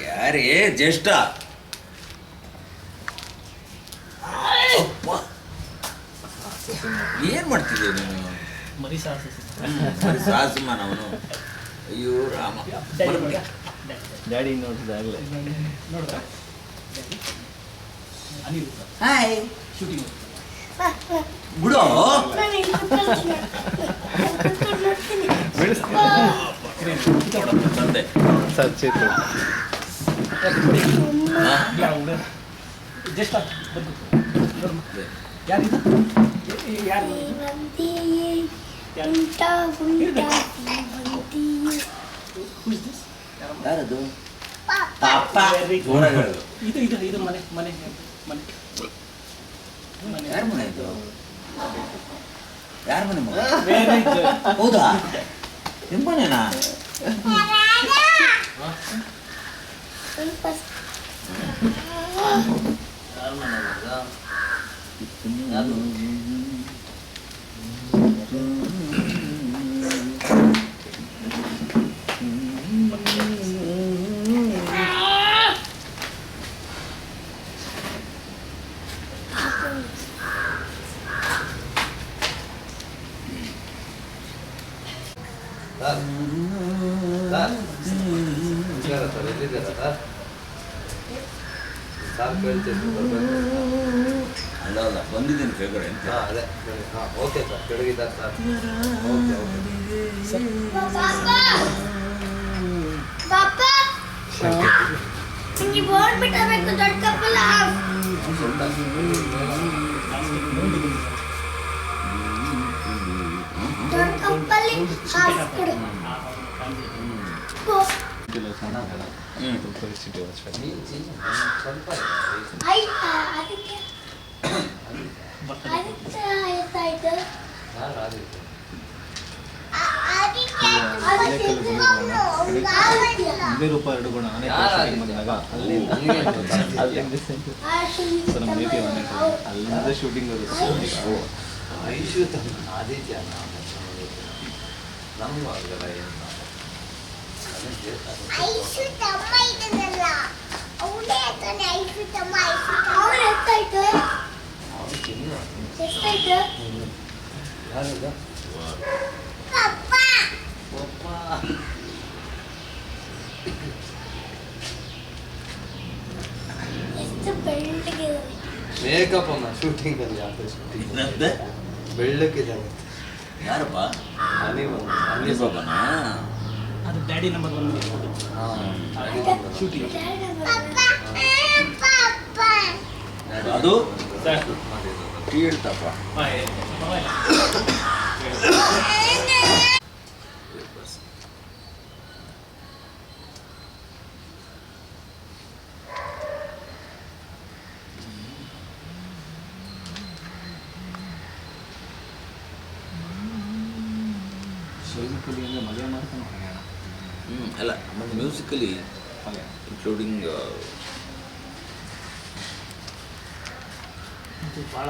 ಯಾರೇ ಜ್ಯೇಷ್ಠ. ಏನ್ ಮಾಡ್ತಿದ್ದೆ ನೀನು? ಸಾಸಿಮಾನ ಅವನು. ಅಯ್ಯೋ ರಾಮ. Daddy ನೋಡಿದಾಗಲೇ hi. ಬಿಡು. ತಂದೆ. ಸಚ್ಚಿತ್ತು. ಯಾರಿದು? ಪಾಪ. ಇದು ಇದು ಇದು ಮನೆ ಮನೆ ಮನೆ ಮನೆ ಯಾರ ಮನೆ ಇದು? ಯಾರ ಮನೆ ಮಗ? ಹೌದಾ? ನಿಮ್ಮ ಮನೆನಾ? Lan. Lan. ನಮಸ್ಕಾರ ಸರ್ ಎಲ್ಲಿದ್ದೀರಾ ಸರ್ ಸಾರ್ ಕೇಳ್ತೀನಿ ಬರ್ಬೇಕು ಅಲ್ಲ ಅಲ್ಲ ಬಂದಿದ್ದೀನಿ ಕೆಳಗಡೆ ಅಂತ. ಹಾಂ ಅದೇ ಹಾಂ ಓಕೆ ಸರ್ ಕೆಳಗಿದ್ದಾರೆ ಸರ್. Okay okay. ದೊಡ್ಡ ಕಪ್ಪಲ್ಲ ದೊಡ್ಡ ಒಂದು ಆವತ್ತಿಲ್ಲ. ಒಂದೇ ರೂಪ ಎರಡು ಗುಣ ಶೂಟಿಂಗ್ ಬಂದಾಗ ಅಲ್ಲಿಂದ ಸುನೀತ ಸರ್ ನಮ್ಮ ನೇಟಿವ್ ಅವು. ಅಲ್ಲಿಂದ ಶೂಟಿಂಗ್ ಅದು ಆದಿತ್ಯ ನಮ್ಮ ಮೇಕಪ್ ಅಮ್ಮ ಶೂಟಿಂಗಲ್ಲಿ ಯಾವ್ದು ಶೂಟಿಂಗ್ ಬೆಳ್ಳಕ್ಕಿದ್ದಾನೆ ಯಾರಪ್ಪ? ಅನಿ ಅಲ್ಲಿ ಬಾಬನಾ ಅದು ಡ್ಯಾಡಿ ನಂಬರ್ ಒನ್. ಹಾಂ ಶೂಟಿಂಗ್ ಅದು ಹೇಳ್ತಪ್ಪ. ಶೈಲಿಕಲಿ ಅಂದರೆ ಮದುವೆ ಮಾಡ್ತಾನೆ ಅಲ್ಲ ಮತ್ತು ಮ್ಯೂಸಿಕಲಿ ಇನ್ಕ್ಲೂಡಿಂಗ್ ಭಾಳ